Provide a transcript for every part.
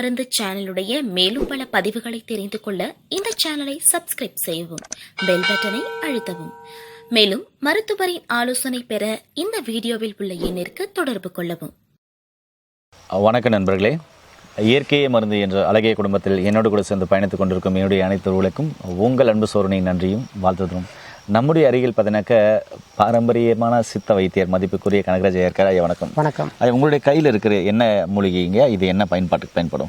மருந்து சேனலுடைய மேலும் பல பதிவுகளை தெரிந்து கொள்ள இந்த சேனலை சப்ஸ்கிரைப் செய்யவும் பெல் பட்டனை அழுத்தவும். மேலும் மருத்துவரின் ஆலோசனை பெற இந்த வீடியோவில் உள்ள எண்ணிற்கு தொடர்பு கொள்ளவும். வணக்கம் நண்பர்களே. இயற்கையை மருந்து என்ற அழகிய குடும்பத்தில் என்னோடு கூட சேர்ந்து பயணித்துக் கொண்டிருக்கும் என்னுடைய அனைத்து உறவுகளுக்கும் உங்கள் அன்பு சோரனை நன்றியும் வாழ்த்துகிறோம் நம்முடைய அருகில் பார்த்தீங்கன்னாக்க பாரம்பரியமான சித்த வைத்தியர் மதிப்புக்குரிய கனகராஜ் ஐயர் ஐயா வணக்கம். வணக்கம். அது உங்களுடைய கையில் இருக்கிற என்ன மூலிகைங்க? இது என்ன பயன்பாட்டுக்கு பயன்படும்?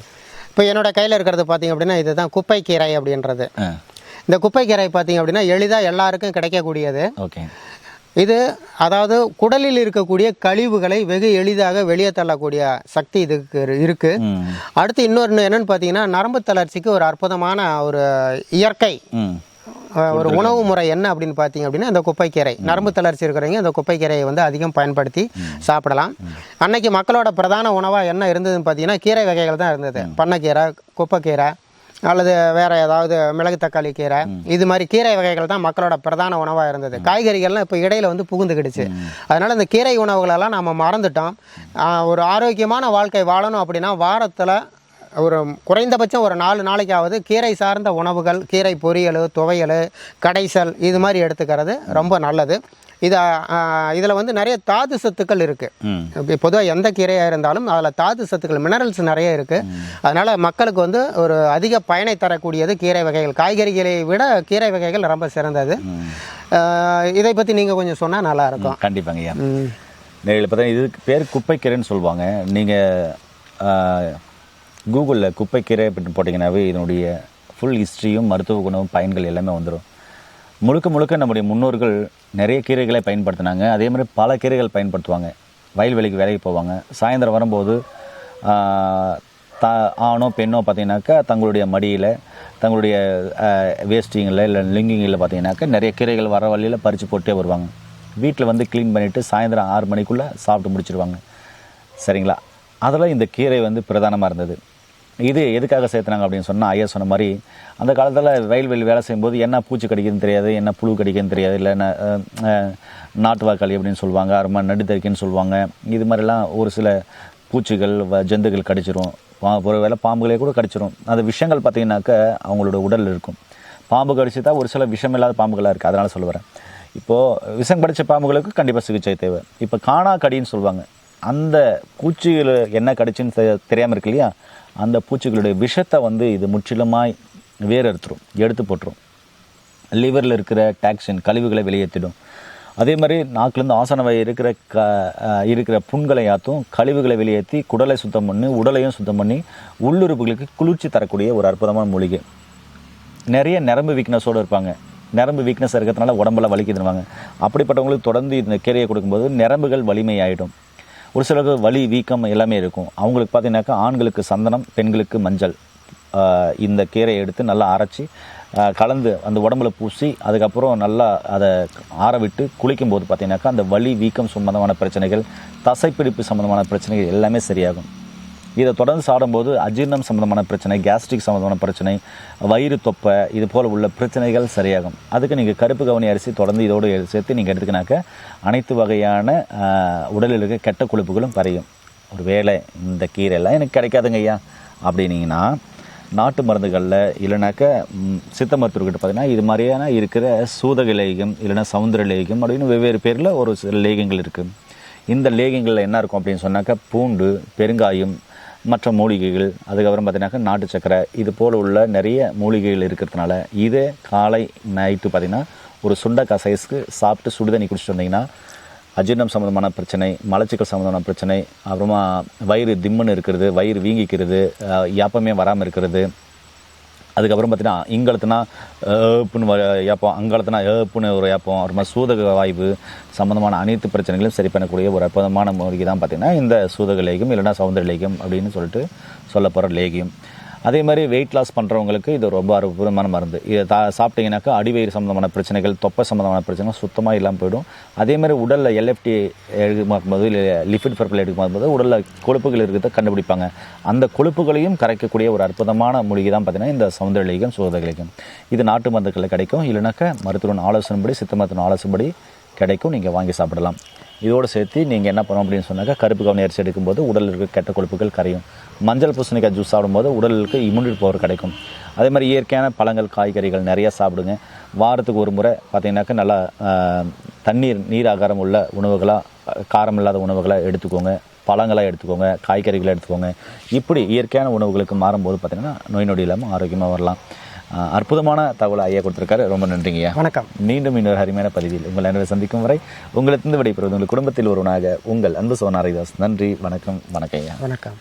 இப்போ என்னோட கையில் இருக்கிறது பார்த்தீங்க அப்படின்னா இதுதான் குப்பைக்கீரை அப்படின்றது. இந்த குப்பைக்கீரை பார்த்தீங்க அப்படின்னா எளிதாக எல்லாருக்கும் கிடைக்கக்கூடியது. ஓகே. இது அதாவது குடலில் இருக்கக்கூடிய கழிவுகளை வெகு எளிதாக வெளியே தள்ளக்கூடிய சக்தி இதுக்கு இரு- இருக்கு. அடுத்து இன்னொன்று என்னன்னு பார்த்தீங்கன்னா நரம்பு தளர்ச்சிக்கு ஒரு அற்புதமான ஒரு இயற்கை. ஒரு உணவு முறை என்ன அப்படின்னு பார்த்தீங்க அப்படின்னா இந்த குப்பைக்கீரை. நரம்பு தளர்ச்சி இருக்கிறவங்க இந்த குப்பைக்கீரையை வந்து அதிகம் பயன்படுத்தி சாப்பிடலாம். அன்னைக்கு மக்களோட பிரதான உணவாக என்ன இருந்ததுன்னு பார்த்தீங்கன்னா கீரை வகைகள் தான் இருந்தது. பண்ணைக்கீரை குப்பைக்கீரை அல்லது வேற ஏதாவது மிளகு தக்காளி கீரை இது மாதிரி கீரை வகைகள் தான் மக்களோட பிரதான உணவாக இருந்தது. காய்கறிகள்லாம் இப்போ இடையில வந்து புகுந்துக்கிடுச்சு அதனால இந்த கீரை உணவுகளெல்லாம் நம்ம மறந்துட்டோம். ஒரு ஆரோக்கியமான வாழ்க்கை வாழணும் அப்படின்னா வாரத்தில் ஒரு குறைந்தபட்சம் ஒரு நாலு நாளைக்காவது கீரை சார்ந்த உணவுகள் கீரை பொரியல் துவையல் கடைசல் இது மாதிரி எடுத்துக்கிறது ரொம்ப நல்லது. இதை இதில் வந்து நிறைய தாது சத்துக்கள் இருக்குது பொதுவாக எந்த கீரையாக இருந்தாலும் அதில் தாது சத்துக்கள் மினரல்ஸ் நிறைய இருக்குது அதனால் மக்களுக்கு வந்து ஒரு அதிக பயனை தரக்கூடியது கீரை வகைகள். காய்கறிகளை விட கீரை வகைகள் ரொம்ப சிறந்தது. இதை பற்றி நீங்கள் கொஞ்சம் சொன்னால் நல்லாயிருக்கும் கண்டிப்பாங்க ஐயா. நேரில் பார்த்தா இதுக்கு பேர் குப்பைக்கீரைன்னு சொல்லுவாங்க. நீங்கள் கூகுளில் குப்பைக்கீரை அப்படின்னு போட்டிங்கனாவே இதனுடைய ஃபுல் ஹிஸ்ட்ரியும் மருத்துவ குணமும் பயன்கள் எல்லாமே வந்துடும் முழுக்க முழுக்க நம்முடைய முன்னோர்கள் நிறைய கீரைகளை பயன்படுத்தினாங்க. அதே மாதிரி பல கீரைகள் பயன்படுத்துவாங்க. வயல்வெளிக்கு வேலைக்கு போவாங்க. சாயந்தரம் வரும்போது த ஆணோ பெண்ணோ பார்த்தீங்கன்னாக்கா தங்களுடைய மடியில் தங்களுடைய வேஸ்டிங்கில் இல்லை லிங்கிங்கில் பார்த்தீங்கன்னாக்கா நிறைய கீரைகள் வர வழியில் பறித்து போட்டே வருவாங்க. வீட்டில் வந்து க்ளீன் பண்ணிவிட்டு சாயந்தரம் ஆறு மணிக்குள்ளே சாப்பிட்டு முடிச்சிருவாங்க. சரிங்களா? அதில் இந்த கீரை வந்து பிரதானமாக இருந்தது. இது எதுக்காக சேர்த்துனாங்க அப்படின்னு சொன்னால் ஐயா சொன்ன மாதிரி அந்த காலத்தில் வயல்வெளி வேலை செய்யும்போது என்ன பூச்சி கடிக்குதுன்னு தெரியாது என்ன புழு கடிக்குதுன்னு தெரியாது இல்லை ந- நாட்டு வாக்காளி அப்படின்னு சொல்லுவாங்க அருமா நடுத்தறிக்கைன்னு சொல்லுவாங்க. இது மாதிரிலாம் ஒரு சில பூச்சிகள் வ- ஜந்துகள் கடிச்சிரும். பா ஒரு வேளை பாம்புகளே கூட கடிச்சிரும். அந்த விஷயங்கள் பார்த்தீங்கன்னாக்க அவங்களோட உடலில் இருக்கும். பாம்பு கடிச்சு தான் ஒரு சில விஷம் இல்லாத பாம்புகளாக இருக்குது அதனால் சொல்ல வரேன். இப்போது விஷம் கடித்த பாம்புகளுக்கு கண்டிப்பாக சிகிச்சை தேவை. இப்போ காணா கடின்னு சொல்லுவாங்க. அந்த பூச்சிகள் என்ன கடிச்சுன்னு தெரியாமல் இருக்கு இல்லையா? அந்த பூச்சிகளுடைய விஷத்தை வந்து இது முற்றிலுமாய் வேறறுத்துரும் எடுத்து போட்டுரும். லிவரில் இருக்கிற டாக்ஸின் கழிவுகளை வெளியேற்றிடும். அதே மாதிரி நாக்குலேருந்து ஆசன வகை இருக்கிற க இருக்கிற புண்களை ஆற்றும் கழிவுகளை வெளியேற்றி குடலை சுத்தம் பண்ணி உடலையும் சுத்தம் பண்ணி உள்ளுறுப்புகளுக்கு குளிர்ச்சி தரக்கூடிய ஒரு அற்புதமான மூலிகை. நிறைய நரம்பு வீக்னஸோடு இருப்பாங்க. நரம்பு வீக்னஸ் இருக்கிறதுனால உடம்பெல்லாம் வலிக்குதுன்னுவாங்க. அப்படிப்பட்டவங்களுக்கு தொடர்ந்து இந்த கீரையை கொடுக்கும்போது நரம்புகள் வலிமையாயிடும். ஒரு சிலருக்கு வலி வீக்கம் எல்லாமே இருக்கும். அவங்களுக்கு பார்த்தீங்கன்னாக்கா ஆண்களுக்கு சந்தனம் பெண்களுக்கு மஞ்சள். இந்த கீரையை எடுத்து நல்லா அரைச்சி கலந்து அந்த உடம்புல பூசி அதுக்கப்புறம் நல்லா அதை ஆற விட்டு குளிக்கும்போது பார்த்திங்கனாக்கா அந்த வலி வீக்கம் சம்மந்தமான பிரச்சனைகள் தசைப்பிடிப்பு சம்மந்தமான பிரச்சனைகள் எல்லாமே சரியாகும். இதை தொடர்ந்து சாடும்போது அஜீர்ணம் சம்மந்தமான பிரச்சனை கேஸ்ட்ரிக் சம்மந்தமான பிரச்சனை வயிறு தொப்பை இது போல் உள்ள பிரச்சனைகள் சரியாகும். அதுக்கு நீங்கள் கருப்பு கவனி அரிசி தொடர்ந்து இதோடு சேர்த்து நீங்கள் எடுத்துக்கினாக்க அனைத்து வகையான உடலில் இருக்க கெட்ட கொழுப்புகளும் கரையும் ஒரு வேலை இந்த கீரையெல்லாம் எனக்கு கிடைக்காதுங்க ஐயா. அப்படின்னீங்கன்னா நாட்டு மருந்துகளில் இல்லைனாக்க சித்த மருத்துவர்கிட்ட பார்த்தீங்கன்னா இது மாதிரியான இருக்கிற சூதக லேகம் இல்லைன்னா சவுந்தர லேகம் அப்படின்னு வெவ்வேறு பேரில் ஒரு சில லேகங்கள் இருக்குது இந்த லேகங்களில் என்ன இருக்கும் அப்படின்னு சொன்னாக்கா பூண்டு பெருங்காயம் மற்ற மூலிகைகள் அதுக்கப்புறம் பார்த்தீங்கன்னாக்கா நாட்டு சக்கரை இது போல் உள்ள நிறைய மூலிகைகள் இருக்கிறதுனால இதே காலை நைட்டு பார்த்தீங்கன்னா ஒரு சுண்டக்காய் சைஸ்க்கு சாப்பிட்டு சுடுதண்ணி குடிச்சிட்டு வந்தீங்கன்னா அஜீர்ணம் சம்மந்தமான பிரச்சனை மலச்சிக்கல் சம்மந்தமான பிரச்சனை அப்புறமா வயிறு திம்முன்னு இருக்கிறது வயிறு வீங்கிக்கிறது யாப்பமே வராமல் இருக்கிறது அதுக்கப்புறம் பார்த்தீங்கன்னா இங்கலத்துனா ஏப்புன்னு ஏப்பம். அங்கலத்துனா ஏப்புன்னு ஒரு ஏப்பம். அப்புறமா சூதக வாய்வு சம்மந்தமான அனைத்து பிரச்சனைகளையும் சரி பண்ணக்கூடிய ஒரு அற்புதமான மூலிகை தான் பார்த்தீங்கன்னா இந்த சூதக லேகியம் இல்லைன்னா சௌந்தர லேகியம் அப்படின்னு சொல்லிட்டு சொல்லப்போகிற லேகியம். அதே மாதிரி வெயிட் லாஸ் பண்ணுறவங்களுக்கு இது ரொம்ப அற்புதமான மருந்து. இதை தா சாப்பிட்டீங்கன்னாக்கா அடிவயிறு சம்மந்தமான பிரச்சனைகள் தொப்பை சம்மந்தமான பிரச்சனைகள் சுத்தமாக இல்லாமல் போயிடும். அதே மாதிரி உடலில் எல்எஃப்டி எடுக்கும்போது இல்லை லிஃபிட் பர்பிள் எடுக்கும்போது உடலில் கொழுப்புகள் இருக்கிறத கண்டுபிடிப்பாங்க. அந்த கொழுப்புகளையும் கரைக்கக்கூடிய ஒரு அற்புதமான மூலிகை தான் பார்த்தீங்கன்னா இந்த சௌந்தரலிகம் சோதகலிகம் இது நாட்டு மருந்துகளில் கிடைக்கும். இல்லைனாக்கா மருத்துவன் ஆலோசனைப்படி சித்த மருத்துவன் ஆலோசனைப்படி கிடைக்கும். நீங்கள் வாங்கி சாப்பிடலாம். இதோடு சேர்த்து நீங்கள் என்ன பண்ணணும் அப்படின்னு சொன்னாக்கா கருப்பு கவனி அரிசி எடுக்கும்போது உடலில் இருக்க கெட்ட கொழுப்புகள் கரையும். மஞ்சள் பூசணிக்காய் ஜூஸ் சாப்பிடும்போது உடலுக்கு இம்யூனிட்டி பவர் கிடைக்கும். அதே மாதிரி இயற்கையான பழங்கள் காய்கறிகள் நிறையா சாப்பிடுங்க. வாரத்துக்கு ஒரு முறை பார்த்தீங்கன்னாக்கா நல்லா தண்ணீர் நீர் ஆகாரம் உள்ள உணவுகளாக காரம் இல்லாத உணவுகளாக எடுத்துக்கோங்க. பழங்களாக எடுத்துக்கோங்க காய்கறிகளை எடுத்துக்கோங்க. இப்படி இயற்கையான உணவுகளுக்கு மாறும்போது பார்த்தீங்கன்னா நோய் நொடி இல்லாமல் ஆரோக்கியமாக வரலாம். அற்புதமான தகவலை ஐயா கொடுத்துருக்காரு. ரொம்ப நன்றிங்கய்யா வணக்கம். மீண்டும் இன்னொரு அருமையான பதிவில் உங்கள் அனைவரை சந்திக்கும் வரை உங்களிடத்திலிருந்து விடைபெறுவது உங்கள் குடும்பத்தில் ஒருவனாக உங்கள் அன்பு சோனாரிதாஸ் நன்றி வணக்கம் வணக்கம் ஐயா. வணக்கம்.